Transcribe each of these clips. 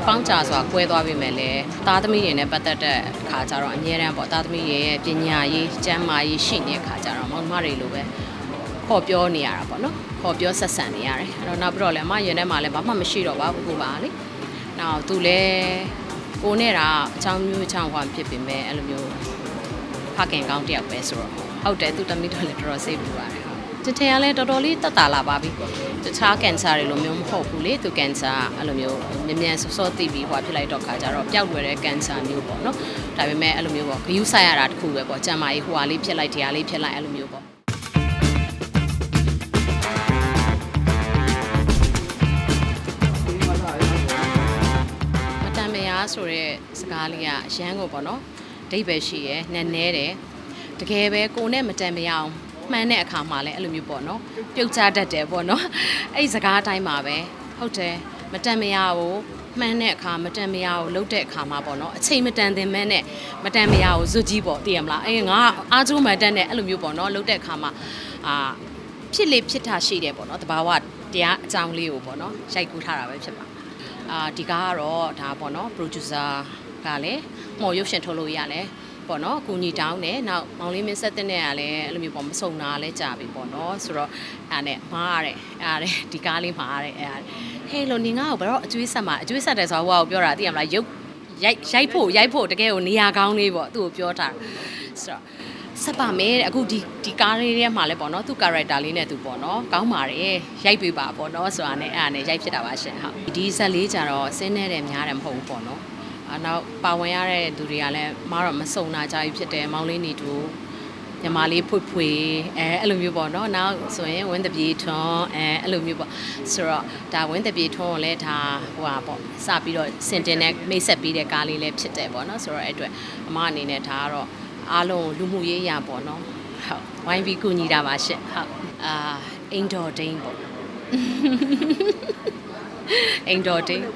နှစ်ပေါင်းကြာစွာကွဲသွားပြီမဲ့လည်းသားသမီးတွေနဲ့ပတ်သက်တဲ့ခါကျတော့အများတန်းပေါ့သားသမီးရဲ့ပညာရေးကျန်းမာရေးရှိနေတဲ့ခါကျတော့မောင်နှမတွေလိုပဲခေါ်ပြောနေရတာပေါ့နော်ခေါ်ပြောဆက်ဆံနေရတယ်အဲ့တော့နောက်ပြီးတော့လည်းအမရင်ထဲမှာလည်းဘာမှမရှိတော့ပါဘူးကိုပါလေနောက်သူလည်းကိုနဲ့တာအချောင်းမျိုးအချောင်းဟွာဖြစ်ပေမဲ့အဲ့လိုမျိုးဖခင်ကောင်းတယောက်ပဲဆိုတော့ဟုတ်တယ်သူတမိတော့လည်းတော်တော်စိတ်ပူပါတယ်ဟု တ်တထင်ကလည်းတော်တော်လေးတက်တာလာပါပြီတခြားကင်ဆာတွေလိုမျိုးမဟုတ်ဘူးလေသူကင်ဆာအဲ့လိုမျိုးမြ мян စောစောသိပြီးဟွာဖြစ်လိုက်တော့ခါကြတော့ပျောက်လွယ်တဲ့ကင်ဆာမျိုးပေါ့နော်ဒါပေမဲ့အဲ့လိုမျိုးပေါ့ဂယုဆိုင်ရတာတခုပဲပေါ့ကျန်မာရေးဟွာလေးဖြစ်လိုက်တရားလေးဖြစ်လိုက်အဲ့လိုမျိုးပေါ့ မတန်မယားဆိုတဲ့စကားလေးကအရန်ကိုပေါ့နော်အဓိပ္ပာယ်ရှိရယ်နည်းနည်းတယ်တကယ်ပဲကိုနဲ့မတန်မရအောင် မှန်တဲ့အခါမှာလည်းအဲ့လိုမျိုးပေါ့နော်ပြုတ်ချတတ်တယ်ပေါ့နော်အဲ့ဒီစကားအတိုင်းပါပဲဟုတ်တယ်မတန်မရဘူးမှန်တဲ့အခါမတန်မရဘူးလှုပ်တဲ့အခါမှာပေါ့နော်အချိန်မတန်သင်မဲနဲ့မတန်မရဘူးဇွတ်ကြီးပေါ့သိရမလားအေးငါအားကျိုးမှန်တဲ့နဲ့အဲ့လိုမျိုးပေါ့နော်လှုပ်တဲ့အခါမှာအာဖြစ်လေဖြစ်တာရှိတယ်ပေါ့နော်တဘာဝတရားအကြောင်းလေးကိုပေါ့နော်ရိုက်ကူးထားတာပဲဖြစ်ပါအာဒီကားကတော့ဒါပေါ့နော် producer ကလည်းမော်ရုပ်ရှင်ထုတ်လို့ရတယ် ပေါ့နော်အကူညီတောင်းတယ်နောက်မောင်လေးမင်းဆက်တဲ့နဲ့ကလည်းအဲ့လိုမျိုးပေါ့မစုံတာလည်းကြာပြီပေါ့နော်ဆိုတော့အဲ့နဲ့မားရတယ်အဲ့ရတယ်ဒီကားလေးမားရတယ်အဲ့ရတယ်ဟဲ့လို့နင်ငါ့ကိုဘယ်တော့အကျွေးဆက်မှာအကျွေးဆက်တယ်ဆိုတော့ဟိုကပြောတာသိရမလားရုပ်ရိုက်ရိုက်ဖို့ရိုက်ဖို့တကယ်ကိုနေရာကောင်းလေးပေါ့သူ့ကိုပြောတာဆိုတော့ဆက်ပါမယ်တဲ့အခုဒီဒီကားလေးထဲမှာလည်းပေါ့နော်သူ့ character လေးနဲ့သူပေါ့နော်ကောင်းပါတယ်ရိုက်ပေးပါပေါ့နော်ဆိုတာနဲ့အဲ့ဒါနဲ့ရိုက်ဖြစ်တာပါရှင်ဟုတ်ဒီဇက်လေးကြတော့စင်းနေတဲ့များတယ်မဟုတ်ဘူးပေါ့နော်အ နောက်ပါဝင်ရတဲ့သူတွေကလည်းမတော့မစုံနာကြပြီဖြစ်တယ်မောင်လေးနေတူညီမလေးဖွေဖွေအဲအဲ့လိုမျိုးပေါ့နော်နောက်ဆိုရင်ဝင်းတပြေထွန်းအဲအဲ့လိုမျိုးပေါ့ဆိုတော့ဒါဝင်းတပြေထွန်းကိုလည်းဒါဟိုဟာပေါ့စပြီးတော့စင်တင်နဲ့မိတ်ဆက်ပြီးတဲ့ကားလေးလည်းဖြစ်တယ်ပေါ့နော်ဆိုတော့အဲ့အတွက်အမအနေနဲ့ဒါကတော့အားလုံးလူမှုရေးရပေါ့နော်ဟုတ်ဝိုင်းပြီးကူညီတာပါရှင့်ဟုတ်အာအင်ဒေါ်ဒိန်းပေါ့အင်ဒေါ်ဒိန်း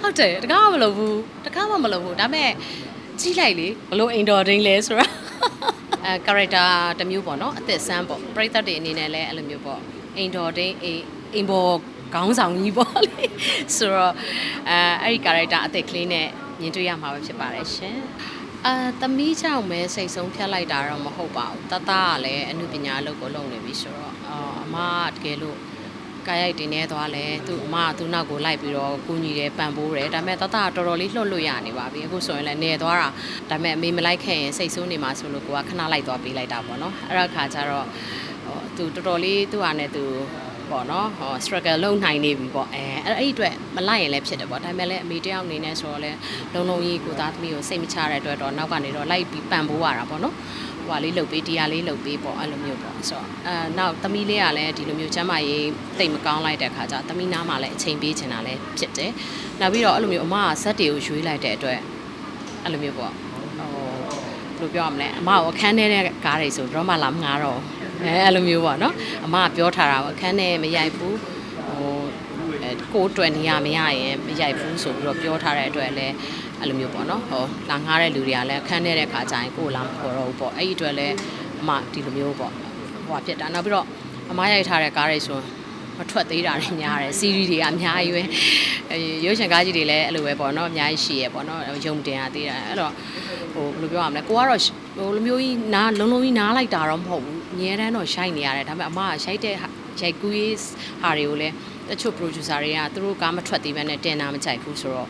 ဟုတ်တယ်တကားမလုပ်ဘူးတကားမှမလုပ်ဘူးဒါပေမဲ့ကြီးလိုက်လေဘလို့အင်ဒေါ်ဒိန်းလဲဆိုတော့အဲ character တစ်မျိုးပေါ့နော်အသက်ဆန်းပေါ့ပရိသတ်တွေအနေနဲ့လည်းအဲ့လိုမျိုးပေါ့အင်ဒေါ်ဒိန်းအိအိမ်ဘော်ခေါင်းဆောင်ကြီးပေါ့လေဆိုတော့အဲအဲ့ဒီ character အသက်ကလေးနဲ့မြင်တွေ့ရမှာပဲဖြစ်ပါတယ်ရှင်အာသမီးကြောင့်ပဲစိတ်ဆုံးဖြတ်လိုက်တာတော့မဟုတ်ပါဘူးတတကလည်းအမှုပညာအလုပ်ကိုလုပ်နေပြီဆိုတော့အာအမကတကယ်လို့ ကာရိုက်တင်နေသွားလဲသူ့အမကသူ့နောက်ကိုလိုက်ပြီးတော့ကူညီတယ်ပံ့ပိုးတယ်ဒါပေမဲ့တတကတော်တော်လေးလှုပ်လို့ရနေပါပြီအခုဆိုရင်လည်းနေသွားတာဒါပေမဲ့အမေမလိုက်ခဲ့ရင်စိတ်ဆိုးနေမှာဆိုလို့ကိုကခဏလိုက်သွားပေးလိုက်တာပေါ့နော်အဲ့ဒါခါကျတော့ဟိုသူတော်တော်လေးသူ့ဟာနဲ့သူ ပေါ့နော်ဟော struggle လုပ်နိုင်နေပြီပေါ့အဲအဲ့အဲ့ဒီအတွက်မလိုက်ရင်လည်းဖြစ်တယ်ပေါ့ဒါပေမဲ့လည်းအမေတယောက်အနေနဲ့ဆိုတော့လည်းလုံလုံကြီးကိုသားသမီးကိုစိတ်မချတဲ့အတွက်တော့နောက်ကနေတော့လိုက်ပြီးပံ့ပိုးရတာပေါ့နော်ဟိုဟာလေးလှုပ်ပေးတရားလေးလှုပ်ပေးပေါ့အဲ့လိုမျိုးပေါ့ဆိုတော့အဲနောက်သမီးလေးကလည်းဒီလိုမျိုးကျမ်းမာရေးတိတ်မကောင်းလိုက်တဲ့ခါကျသမီးနားမှာလည်းအချိန်ပေးချင်တာလည်းဖြစ်တယ်နောက်ပြီးတော့အဲ့လိုမျိုးအမကဇက်တွေကိုရွေးလိုက်တဲ့အတွက်အဲ့လိုမျိုးပေါ့ဟိုဘယ်လိုပြောရမလဲအမကိုအခန်းထဲတဲ့ကားတွေဆိုတော့မှလာမငါတော့ အဲအဲ့လိုမျိုးပေါ့နော်အမကပြောထားတာပေါ့အခန်းထဲမရိုက်ဘူးဟိုအဲကိုယ်တွေ့နေရမရရင်မရိုက်ဘူးဆိုပြီးတော့ပြောထားတဲ့အတွက်လည်းအဲ့လိုမျိုးပေါ့နော်ဟောလာငားတဲ့လူတွေကလည်းအခန်းထဲတဲ့ခါကျရင်ကိုယ်လာမခေါ်တော့ဘူးပေါ့အဲ့ဒီအတွက်လည်းအမဒီလိုမျိုးပေါ့ဟိုဟာဖြစ်တာနောက်ပြီးတော့အမရိုက်ထားတဲ့ကားတွေဆိုမထွက်သေးတာတွေများတယ်စီးရီးတွေကအများကြီးပဲအဲရုပ်ရှင်ကားကြီးတွေလည်းအဲ့လိုပဲပေါ့နော်အများကြီးရှိရပေါ့နော်ယုံတင်ရသေးတာအဲ့တော့ဟိုဘယ်လိုပြောရမလဲကိုကတော့ဟိုလိုမျိုးကြီးနားလုံးလုံးကြီးနားလိုက်တာတော့မဟုတ်ဘူးအ များတန်းတော့ရှိုက်နေရတယ်ဒါပေမဲ့အမကရှိုက်တဲ့ရိုက်ကူးရေးဟာတွေကိုလည်းတချို့ producer တွေကသူတို့ကားမထွက်သေးဘဲနဲ့တင်တာမကြိုက်ဘူးဆိုတော့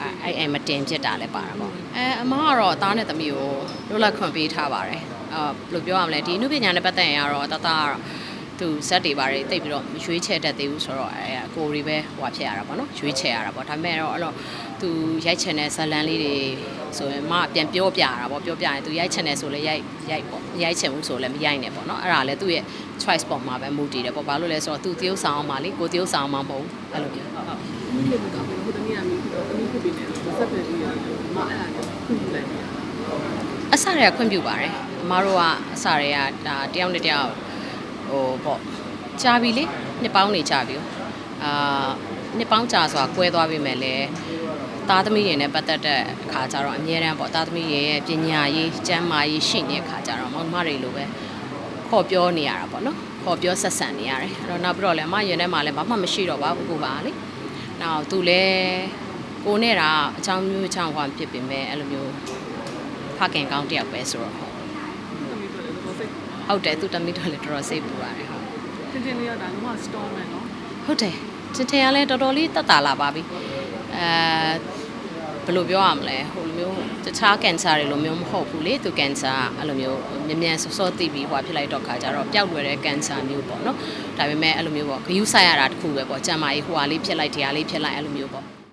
အဲအဲ့အဲ့မတင်ဖြစ်တာလည်းပါတာပေါ့အဲအမကတော့အသားနဲ့သမီးကိုလွတ်လပ်ခွင့်ပေးထားပါတယ်အာဘယ်လိုပြောရမလဲဒီအမှုပညာနဲ့ပတ်သက်ရင်ကတော့တတကတော့ သူဇက်တွေပါတယ်တိတ်ပြီးတော့ရွေးချယ်တတ်သေးဘူးဆိုတော့အဲအကိုတွေပဲဟိုဖြစ်ရတာပေါ့နော်ရွေးချယ်ရတာပေါ့ဒါပေမဲ့တော့အဲ့တော့သူရိုက်ချင်တဲ့ဇလန်လေးတွေဆိုရင်မပြန်ပြောပြရတာပေါ့ပြောပြရင်သူရိုက်ချင်တယ်ဆိုလည်းရိုက်ရိုက်ပေါ့မရိုက်ချင်ဘူးဆိုလည်းမရိုက်နဲ့ပေါ့နော်အဲ့ဒါလည်းသူ့ရဲ့ choice ပေါ်မှာပဲမူတည်တယ်ပေါ့ဘာလို့လဲဆိုတော့သူတရုပ်ဆောင်အောင်ပါလေကိုတရုပ်ဆောင်အောင်မဟုတ်ဘူးအဲ့လိုမျိုးဟုတ်ဟုတ်မိမိတို့ကဘုဒ္ဓမြတ်မိတို့သမီးဖြစ်ပြီးနေတော့ဆက်တယ်ပြီးရတယ်မအဲ့ဒါကိုခုလိုက်တယ်အစတွေကခွင့်ပြုပါတယ်အမားတို့ကအစတွေကဒါတယောက်နဲ့တယောက် ဟိုပေါ့ကြာပြီလေနှစ်ပေါင်းနေကြာပြီအာနှစ်ပေါင်းကြာစွာကွဲသွားပြီမဲ့လေသားသမီးတွေနဲ့ပတ်သက်တဲ့အခါကျတော့အများတန်းပေါ့သားသမီးတွေရဲ့ပညာရေးကျန်းမာရေးရှိနေတဲ့အခါကျတော့မောင်နှမတွေလိုပဲခေါ်ပြောနေရတာပေါ့နော်ခေါ်ပြောဆက်ဆံနေရတယ်အဲ့တော့နောက်ပြီးတော့လည်းအမရင်ထဲမှာလည်းဘာမှမရှိတော့ပါဘူးကိုပါလေနောက်သူလည်းကိုနဲ့တာအချောင်းမျိုးအချောင်းဟွာဖြစ်ပေမဲ့အဲ့လိုမျိုးဖခင်ကောင်းတယောက်ပဲဆိုတော့သမီးတို့လည်းတော့စိတ် ဟုတ်တယ်သူတမီတော့လည်းတော်တော်စိတ်ပူပါတယ်ဟုတ်တင်တင်လေးရတာလုံးဝ storm ပဲเนาะဟုတ်တယ်တင်တင်ကလည်းတော်တော်လေးတက်တာလာပါပြီအဲဘယ်လိုပြောရမလဲဟိုလိုမျိုးတခြားကင်ဆာတွေလိုမျိုးမဟုတ်ဘူးလေသူကင်ဆာအဲ့လိုမျိုးမြန်မြန်စောစောသိပြီးဟွာဖြစ်လိုက်တော့ခါကြတော့ပျောက်လွယ်တဲ့ကင်ဆာမျိုးပေါ့နော်ဒါပေမဲ့အဲ့လိုမျိုးပေါ့ဂယူးဆိုင်ရတာတခုပဲပေါ့ကျန်းမာရေးဟွာလေးဖြစ်လိုက်တရားလေးဖြစ်လိုက်အဲ့လိုမျိုးပေါ့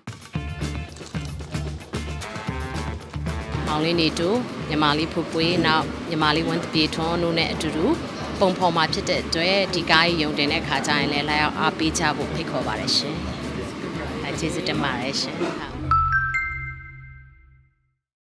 မောင်လေးနေတူညီမလေးဖူပွေးနောက်ညီမလေးဝမ်းတပြေထွန်းတို့နဲ့အတူတူပုံဖော်မှာဖြစ်တဲ့အတွက်ဒီကားကြီးယုံတင်တဲ့ခါကျရင်လည်းလာရောက်အားပေးကြဖို့ဖိတ်ခေါ်ပါတယ်ရှင်။အဲကျေးဇူးတင်ပါတယ်ရှင်။ဟုတ်